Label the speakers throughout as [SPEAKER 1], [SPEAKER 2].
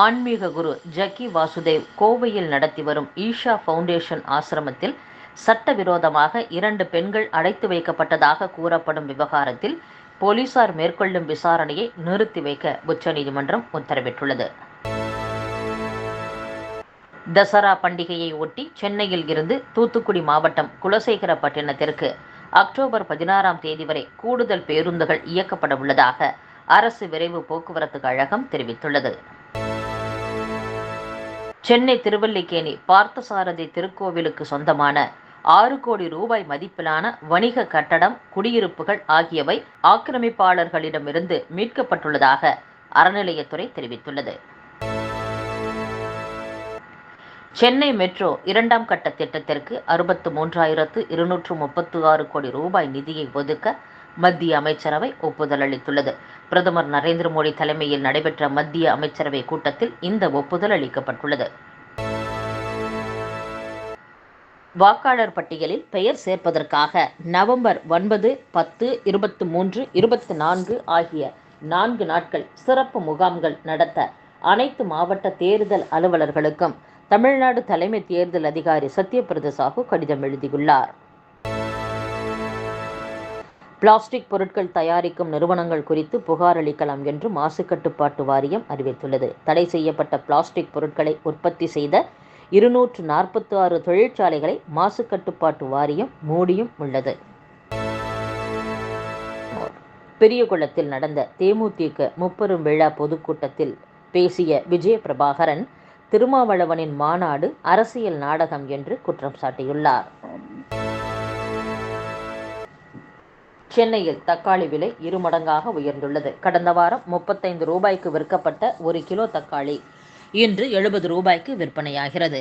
[SPEAKER 1] ஆன்மீக குரு ஜக்கி வாசுதேவ் கோவையில் நடத்தி வரும் ஈஷா ஃபவுண்டேஷன் ஆசிரமத்தில் சட்டவிரோதமாக இரண்டு பெண்கள் அடைத்து வைக்கப்பட்டதாக கூறப்படும் விவகாரத்தில் போலீசார் மேற்கொள்ளும் விசாரணையை நிறுத்தி வைக்க உச்சநீதிமன்றம் உத்தரவிட்டுள்ளது தசரா பண்டிகையை ஒட்டி சென்னையில் இருந்து தூத்துக்குடி மாவட்டம் குலசேகரப்பட்டினத்திற்கு அக்டோபர் பதினாறாம் தேதி வரை கூடுதல் பேருந்துகள் இயக்கப்பட உள்ளதாக அரசு விரைவு போக்குவரத்து கழகம் தெரிவித்துள்ளது சென்னை திருவல்லிக்கேணி பார்த்தசாரதி திருக்கோவிலுக்கு சொந்தமான ஆறு கோடி ரூபாய் மதிப்பிலான வணிக கட்டடம் குடியிருப்புகள் ஆகியவை ஆக்கிரமிப்பாளர்களிடமிருந்து மீட்கப்பட்டுள்ளதாக அறநிலையத்துறை தெரிவித்துள்ளது சென்னை மெட்ரோ இரண்டாம் கட்ட திட்டத்திற்கு அறுபத்து மூன்றாயிரத்து இருநூற்று முப்பத்து ஆறு கோடி ரூபாய் நிதியை ஒதுக்க மத்திய அமைச்சரவை ஒப்புதல் அளித்துள்ளது பிரதமர் நரேந்திர மோடி தலைமையில் நடைபெற்ற மத்திய அமைச்சரவை கூட்டத்தில் இந்த ஒப்புதல் அளிக்கப்பட்டுள்ளது வாக்காளர் பட்டியலில் பெயர் சேர்ப்பதற்காக நவம்பர் ஒன்பது பத்து இருபத்தி மூன்று இருபத்தி நான்கு ஆகிய நான்கு நாட்கள் சிறப்பு முகாம்கள் நடத்த அனைத்து மாவட்ட தேர்தல் அலுவலர்களுக்கும் தமிழ்நாடு தலைமை தேர்தல் அதிகாரி சத்யபிரத சாஹூ கடிதம் எழுதியுள்ளார் பிளாஸ்டிக் பொருட்கள் தயாரிக்கும் நிறுவனங்கள் குறித்து புகார் அளிக்கலாம் என்று மாசு கட்டுப்பாட்டு வாரியம் அறிவித்துள்ளது தடை செய்யப்பட்ட பிளாஸ்டிக் பொருட்களை உற்பத்தி செய்த இருநூற்று நாற்பத்தி ஆறு தொழிற்சாலைகளை மாசு கட்டுப்பாட்டு வாரியம் மூடியும் உள்ளது பெரியகுளத்தில் நடந்த தேமுதிக முப்பெரும் விழா பொதுக்கூட்டத்தில் பேசிய விஜய பிரபாகரன் திருமாவளவனின் மாநாடு அரசியல் நாடகம் என்று குற்றம் சாட்டியுள்ளார் சென்னையில் தக்காளி விலை இருமடங்காக உயர்ந்துள்ளது கடந்த வாரம் முப்பத்தைந்து ரூபாய்க்கு விற்கப்பட்ட ஒரு கிலோ தக்காளி இன்று எழுபது ரூபாய்க்கு விற்பனையாகிறது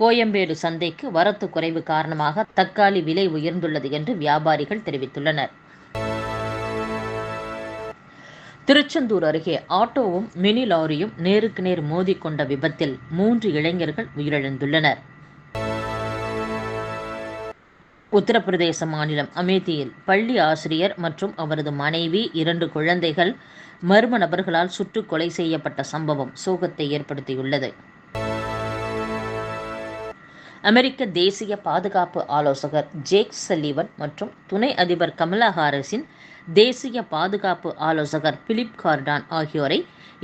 [SPEAKER 1] கோயம்பேடு சந்தைக்கு வரத்து குறைவு காரணமாக தக்காளி விலை உயர்ந்துள்ளது என்று வியாபாரிகள் தெரிவித்துள்ளனர் திருச்செந்தூர் அருகே ஆட்டோவும் மினி லாரியும் நேருக்கு நேர் மோதிக்கொண்ட விபத்தில் மூன்று இளைஞர்கள் உயிரிழந்துள்ளனர் உத்தரப்பிரதேச மாநிலம் அமேதியில் பள்ளி ஆசிரியர் மற்றும் அவரது மனைவி இரண்டு குழந்தைகள் மர்ம நபர்களால் சுட்டு கொலை செய்யப்பட்ட சம்பவம் சோகத்தை ஏற்படுத்தியுள்ளது அமெரிக்க தேசிய பாதுகாப்பு ஆலோசகர் ஜேக் சல்லிவன் மற்றும் துணை அதிபர் கமலா ஹாரிஸின் தேசிய பாதுகாப்பு ஆலோசகர் பிலிப் கார்டான் ஆகியோரை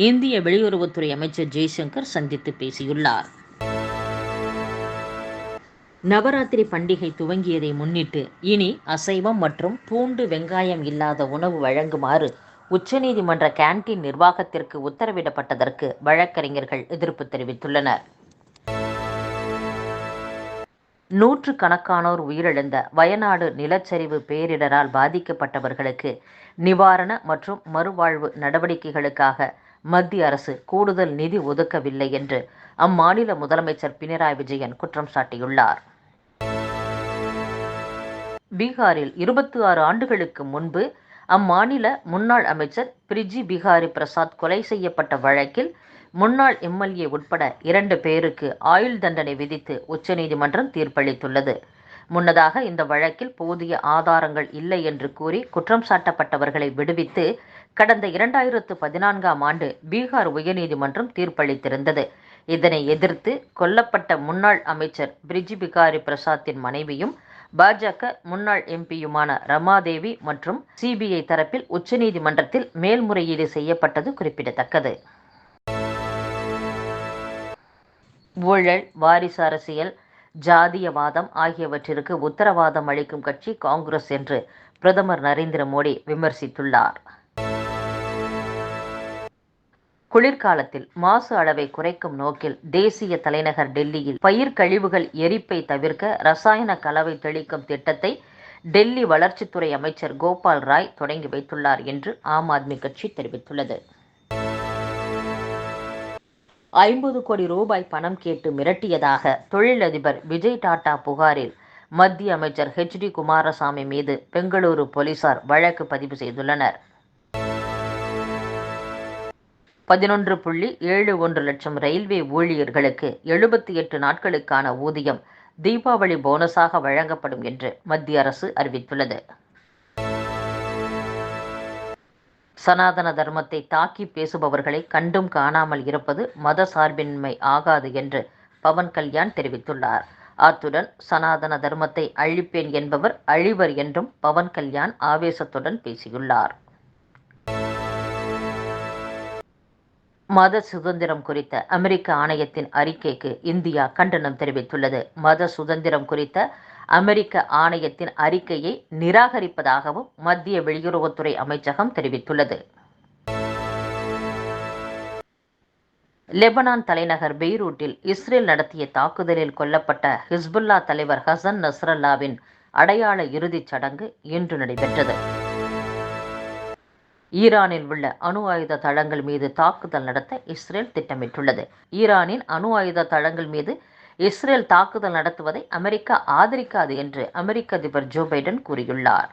[SPEAKER 1] இந்திய வெளியுறவுத்துறை அமைச்சர் ஜெய்சங்கர் சந்தித்து பேசியுள்ளார் நவராத்திரி பண்டிகை துவங்கியதை முன்னிட்டு இனி அசைவம் மற்றும் பூண்டு வெங்காயம் இல்லாத உணவு வழங்குமாறு உச்சநீதிமன்ற கேன்டீன் நிர்வாகத்திற்கு உத்தரவிடப்பட்டதற்கு வழக்கறிஞர்கள் எதிர்ப்பு தெரிவித்துள்ளனர் நூற்று கணக்கானோர் உயிரிழந்த வயநாடு நிலச்சரிவு பேரிடரால் பாதிக்கப்பட்டவர்களுக்கு நிவாரண மற்றும் மறுவாழ்வு நடவடிக்கைகளுக்காக மத்திய அரசு கூடுதல் நிதி ஒதுக்கவில்லை என்று அம்மாநில முதலமைச்சர் பினராயி விஜயன் குற்றம் சாட்டியுள்ளார் பீகாரில் இருபத்தி ஆறு ஆண்டுகளுக்கு முன்பு அம்மாநில முன்னாள் அமைச்சர் பிரிஜி பிகாரி பிரசாத் கொலை செய்யப்பட்ட வழக்கில் முன்னாள் எம்எல்ஏ உட்பட இரண்டு பேருக்கு ஆயுள் தண்டனை விதித்து உச்சநீதிமன்றம் தீர்ப்பளித்துள்ளது முன்னதாக இந்த வழக்கில் போதிய ஆதாரங்கள் இல்லை என்று கூறி குற்றம் சாட்டப்பட்டவர்களை விடுவித்து கடந்த இரண்டாயிரத்து பதினான்காம் ஆண்டு பீகார் உயர்நீதிமன்றம் தீர்ப்பளித்திருந்தது இதனை எதிர்த்து கொல்லப்பட்ட முன்னாள் அமைச்சர் பிரிஜி பிகாரி பிரசாத்தின் மனைவியும் பாஜக முன்னாள் எம்பியுமான ரமாதேவி மற்றும் சிபிஐ தரப்பில் உச்சநீதிமன்றத்தில் மேல்முறையீடு செய்யப்பட்டது குறிப்பிடத்தக்கது ஊழல் வாரிசு அரசியல் ஜாதியவாதம் ஆகியவற்றிற்கு உத்தரவாதம் அளிக்கும் கட்சி காங்கிரஸ் என்று பிரதமர் நரேந்திர மோடி விமர்சித்துள்ளார் குளிர்காலத்தில் மாசு அளவை குறைக்கும் நோக்கில் தேசிய தலைநகர் டெல்லியில் பயிர் கழிவுகள் எரிப்பை தவிர்க்க ரசாயன கலவை தெளிக்கும் திட்டத்தை டெல்லி வளர்ச்சித்துறை அமைச்சர் கோபால் ராய் தொடங்கி வைத்துள்ளார் என்று ஆம் ஆத்மி கட்சி தெரிவித்துள்ளது ஐம்பது கோடி ரூபாய் பணம் கேட்டு மிரட்டியதாக தொழிலதிபர் விஜய் டாடா புகாரில் மத்திய அமைச்சர் ஹெச் டி குமாரசாமி மீது பெங்களூரு போலீசார் வழக்கு பதிவு செய்துள்ளனர் பதினொன்று புள்ளி ஏழு ஒன்று லட்சம் ரயில்வே ஊழியர்களுக்கு எழுபத்தி எட்டு நாட்களுக்கான ஊதியம் தீபாவளி போனஸாக வழங்கப்படும் என்று மத்திய அரசு அறிவித்துள்ளது சனாதன தர்மத்தை தாக்கி பேசுபவர்களை கண்டும் காணாமல் இருப்பது மத சார்பின்மை ஆகாது என்று பவன் கல்யாண் தெரிவித்துள்ளார் அத்துடன் சனாதன தர்மத்தை அழிப்பேன் என்பவர் அழிவர் என்றும் பவன் கல்யாண் ஆவேசத்துடன் பேசியுள்ளார் மத சுதந்திரம் குறித்த அமெரிக்க ஆணையத்தின் அறிக்கைக்கு இந்தியா கண்டனம் தெரிவித்துள்ளது மத சுதந்திரம் குறித்த அமெரிக்க ஆணையத்தின் அறிக்கையை நிராகரிப்பதாகவும் மத்திய வெளியுறவுத்துறை அமைச்சகம் தெரிவித்துள்ளது லெபனான் தலைநகர் பெய்ரூட்டில் இஸ்ரேல் நடத்திய தாக்குதலில் கொல்லப்பட்ட ஹிஸ்புல்லா தலைவர் ஹசன் நஸ்ரல்லாவின் அடையாள இறுதிச் சடங்கு இன்று நடைபெற்றது ஈரானில் உள்ள அணு ஆயுத தளங்கள் மீது தாக்குதல் நடத்த இஸ்ரேல் திட்டமிட்டுள்ளது ஈரானின் அணு ஆயுத தளங்கள் மீது இஸ்ரேல் தாக்குதல் நடத்துவதை அமெரிக்கா ஆதரிக்காது என்று அமெரிக்க அதிபர் ஜோ பைடன் கூறியுள்ளார்